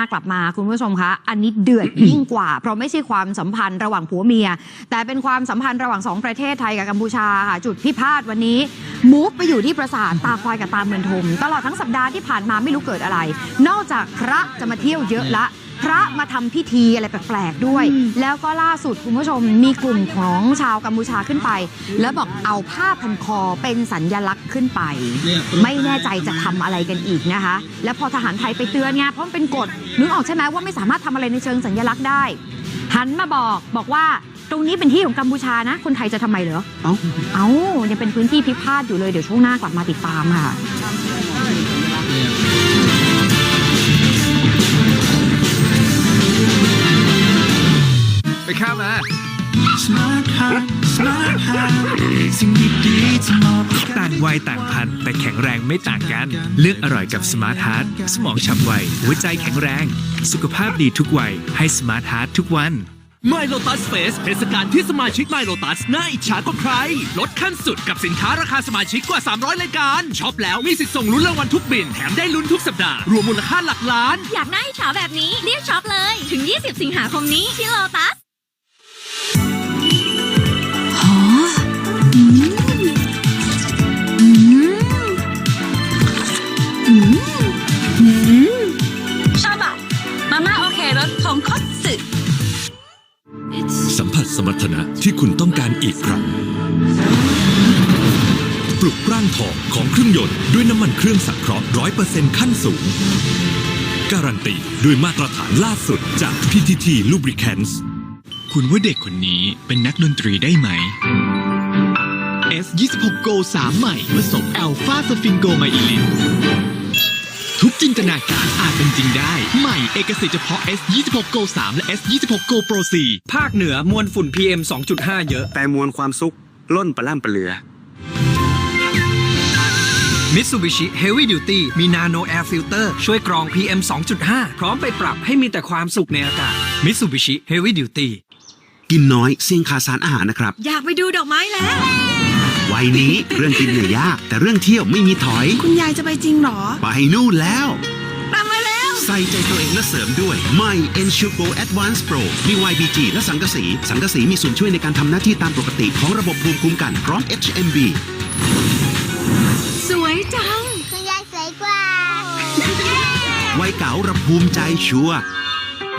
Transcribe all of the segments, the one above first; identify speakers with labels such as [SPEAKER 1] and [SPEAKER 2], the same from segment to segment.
[SPEAKER 1] น้ากลับมาคุณผู้ชมคะอันนี้เดือดยิ่งกว่า เพราะไม่ใช่ความสัมพันธ์ระหว่างผัวเมีย แต่เป็นความสัมพันธ์ระหว่างสองประเทศไทยกับกัมพูชาค่ะจุดพิพาทวันนี้มูฟไปอยู่ที่ปราสาทตาควายกับตาเมือนทมตลอดทั้งสัปดาห์ที่ผ่านมาไม่รู้เกิดอะไร นอกจากพระจะมาเที่ยวเยอะละ พระมาทำพิธีอะไรแปลกๆด้วย แล้วก็ล่าสุดคุณผู้ชมมีกลุ่มของชาวกัมพูชาขึ้นไป แล้วบอกเอาผ้าพันคอเป็นสัญญลักษณ์ขึ้นไป ไม่แน่ใจจะทำอะไรกันอีกนะคะ แล้วพอทหารไทยไปเตือนไงเพราะมันเป็นกฎนึกออกใช่ไหมว่าไม่สามารถทำอะไรในเชิงสัญลักษณ์ได้ หันมาบอกบอกว่าตรงนี้เป็นที่ของกัมพูชานะ คนไทยจะทำไมเหรอ
[SPEAKER 2] เอ้า
[SPEAKER 1] เอ้ายังเป็นพื้นที่พิพาทอยู่เลย เดี๋ยวช่วงหน้ากลับมาติดตามค่ะ
[SPEAKER 3] ไปข้ามมา
[SPEAKER 4] Smart Heart Smart Heart สิ่งดีๆที่มอบให้กัน
[SPEAKER 5] ต่างวัยต่างพันธุ์แต่แข็งแรงไม่ต่างกัน เลือกอร่อยกับ Smart Heart สมองฉับไว หัวใจแข็งแรง สุขภาพดีทุกวัย ให้ Smart Heart ทุกวัน
[SPEAKER 6] ไมโลตัสเฟสเทศกาลที่สมาชิกไมโลตัสน่าอิจฉากว่าใคร ลดขั้นสุดกับสินค้าราคาสมาชิกกว่า 300 รายการ ช็อปแล้วมีสิทธิ์ส่งลุ้นรางวัลทุกบิน แถมได้ลุ้นทุกสัปดาห์ รวมมูลค่าหลักล้าน
[SPEAKER 7] อยากได้เฉาแบบนี้ เรียกช็อปเลย ถึง 20 สิงหาคมนี้ที่โลตัส
[SPEAKER 8] ผัสสมรรถนะที่คุณต้องการอีกครั้ง ปลุกร่างทองของเครื่องยนต์ด้วยน้ำมันเครื่องสังเคราะห์ร้อยเปอร์เซ็นต์ขั้นสูง การันตีด้วยมาตรฐานล่าสุดจาก PTT Lubricants
[SPEAKER 4] คุณว่าเด็กคนนี้เป็นนักดนตรีได้ไหม S26 Go 3 ใหม่ผสมอัลฟาสฟิงโกไมอิลิน ทุกจินตนาการอาจเป็นจริงได้ ใหม่เอกสิทธิ์เฉพาะ S26 Go 3และ S26 Go Pro 4
[SPEAKER 3] ภาคเหนือมวลฝุ่น PM 2.5 เยอะ
[SPEAKER 2] แต่มวลความสุขล้นประล่ำประเหลือ
[SPEAKER 3] Mitsubishi Heavy Duty มี Nano Air Filter ช่วยกรอง PM 2.5 พร้อมไปปรับให้มีแต่ความสุขในอากาศ Mitsubishi Heavy Duty
[SPEAKER 2] กินน้อยเสี่ยงขาดสารอาหารนะครับ
[SPEAKER 9] อยากไปดูดอกไม้แล้ว
[SPEAKER 2] วัยนี้เรื่องกินเนี่ยยาก แต่เรื่องเที่ยวไม่มีถอย
[SPEAKER 9] คุณยายจะไปจริงเหรอ
[SPEAKER 2] ไปนู่นแล้ว
[SPEAKER 9] ตามมาแล้ว
[SPEAKER 2] ใส่ใจตัวเองและเสริมด้วยใหม่ Ensure Advanced Pro มี YBG และสังกะสี สังกะสีมีส่วนช่วยในการทำหน้าที่ตามปกติของระบบภูมิคุ้มกันพร้อม HMB
[SPEAKER 9] สวยจัง
[SPEAKER 7] คุณยายสวยกว่า
[SPEAKER 2] วัยเก๋าระภูมิใจชัวร์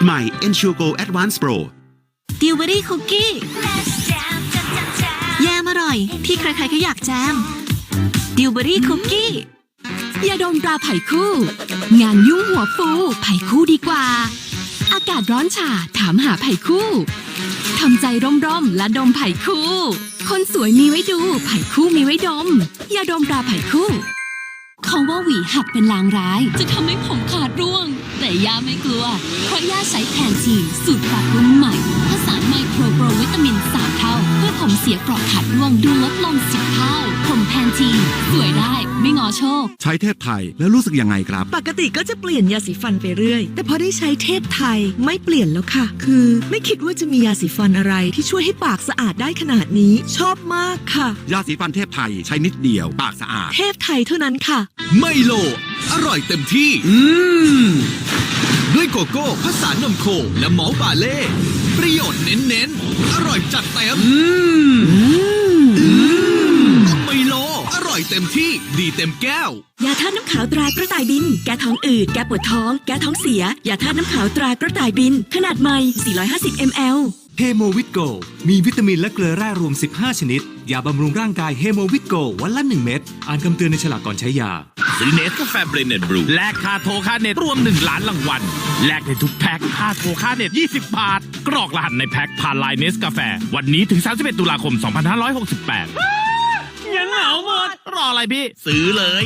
[SPEAKER 2] ใหม่ Ensure Go Advanced Pro
[SPEAKER 9] ดิวเบอรี่คุกกี้แยม อร่อย ที่ใครๆก็อยากแจมดิวเบอรี่คุกกี้ยาดมปลาไผ่คู่ งานยุ่งหัวฟูไผ่คู่ดีกว่า อากาศร้อนฉาถามหาไผ่คู่ทำใจร่มๆและดมไผ่คู่ คนสวยมีไว้ดูไผ่คู่มีไว้ดมยาดมปลาไผ่คู่ เขาว่าหวีหักเป็นลางร้าย จะทำให้ผมขาดร่วง แต่ย่าไม่กลัว เพราะย่าใช้แทนทีนสูตรปรับปรุงใหม่ผสานไมโครโปรวิตามินสามเท่า เพื่อผมเสียเกรอบขาดร่วงดูลดลงสิบเท่า ผมแพนทีนสวยได้ไม่งอโชค
[SPEAKER 10] ใช้เทพไทยแล้วรู้สึกยังไงครับ
[SPEAKER 9] ปกติก็จะเปลี่ยนยาสีฟันไปเรื่อย แต่พอได้ใช้เทพไทยไม่เปลี่ยนแล้วค่ะ คือไม่คิดว่าจะมียาสีฟันอะไร ที่ช่วยให้ปากสะอาดได้ขนาดนี้ ชอบมากค่ะ
[SPEAKER 10] ยาสีฟันเทพไทยใช้นิดเดียว ปากสะอาด
[SPEAKER 9] เทพไทยเท่านั้นค่ะ
[SPEAKER 6] ไมโล อร่อยเต็มที่ อืม ด้วยโกโก้ผสานนมโคและหมอลบาเล่ ประโยชน์เน้นๆ อร่อยจัดเต็ม อืม อืมไมโล อร่อยเต็มที่ ดีเต็มแก้ว
[SPEAKER 9] ยาธาตุน้ำขาวตรากระต่ายบิน แก้ท้องอืด แก้ปวดท้อง แก้ท้องเสีย ยาธาตุน้ำขาวตรากระต่ายบิน ขนาดใหม่ 450 ml
[SPEAKER 5] เฮโมวิตโก มีวิตามินและเกลือแร่รวม 15 ชนิด ยาบำรุงร่างกายเฮโมวิตโก วันละ 1 เม็ด อ่านคำเตือนในฉลากก่อนใช้ยา
[SPEAKER 6] ซื้อเนสกาแฟเบรนเน็ตบรูแลกค่าโทรค่าเน็ตรวม 1 ล้านรางวัลแลกในทุกแพ็คค่าโทรค่าเน็ต 20 บาท กรอกรหัสในแพ็คผ่านไลน์เนสกาแฟ วันนี้ถึง 31 ตุลาคม 2568ยังเหงาหมดรออะไรพี่ ซื้อเลย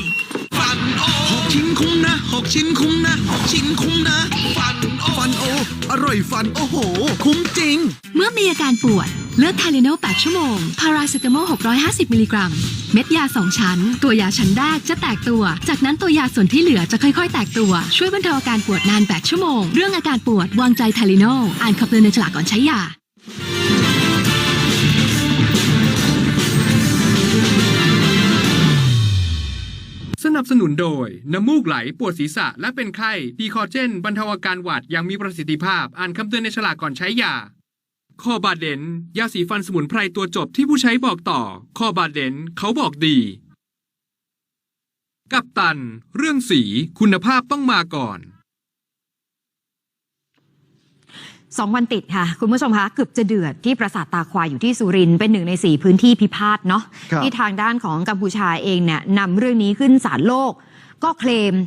[SPEAKER 6] ฟันโอ
[SPEAKER 4] หกชิ้นคุ้มนะหกชิ้นคุ้มนะหกชิ้นคุ้มนะ
[SPEAKER 6] ฟันโอ
[SPEAKER 4] ฟันโอ อร่อยฟันโอ้โห คุ้มจริง
[SPEAKER 9] เมื่อมีอาการปวด เลือกไทเลโน8ชั่วโมง พาราเซตามอล 650 มิลลิกรัม เม็ดยา 2 ชั้น ตัวยาชั้นแรกจะแตกตัว จากนั้นตัวยาส่วนที่เหลือจะค่อยๆ แตกตัว ช่วยบรรเทาอาการปวดนาน 8 ชั่วโมง เรื่องอาการปวดวางใจไทเลโนอ่านคำเตือนในฉลากก่อนใช้ยา
[SPEAKER 11] นับสนุนโดย น้ำมูกไหลปวดศีรษะและเป็นไข้ดีคอเจน บรรเทาอาการหวัดอย่างมีประสิทธิภาพ อ่านคำเตือนในฉลากก่อนใช้ยา คอบาเดน ยาสีฟันสมุนไพรตัวจบที่ผู้ใช้บอกต่อ คอบาเดน เขาบอกดี กับตัน เรื่องสีคุณภาพต้องมาก่อน
[SPEAKER 1] สองวันติดค่ะ คุณผู้ชมคะเกือบจะเดือดที่ปราสาทตาควายอยู่ที่สุรินทร์เป็นหนึ่งในสี่พื้นที่พิพาทเนาะ
[SPEAKER 12] ครับ
[SPEAKER 1] ที่ทางด้านของกัมพูชาเองเนี่ยนำเรื่องนี้ขึ้นศาลโลก ก็เคลม